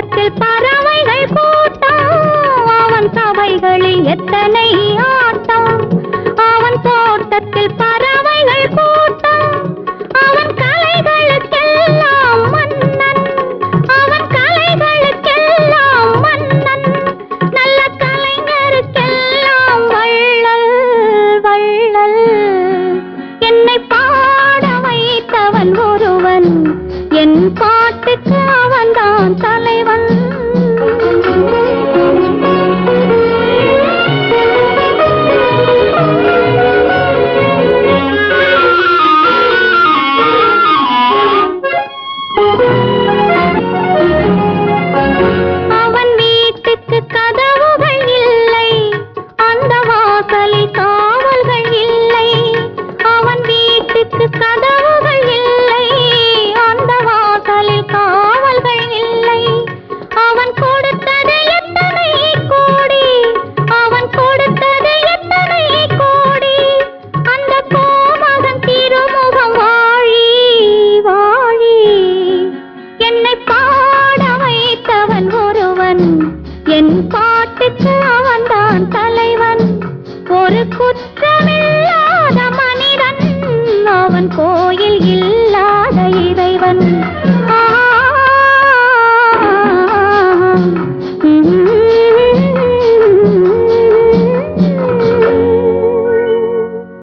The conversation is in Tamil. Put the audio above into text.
தோட்டத்தில் பறவைகள் கூட்டம் அவன் சபைகளில் எத்தனை தென் காட்டு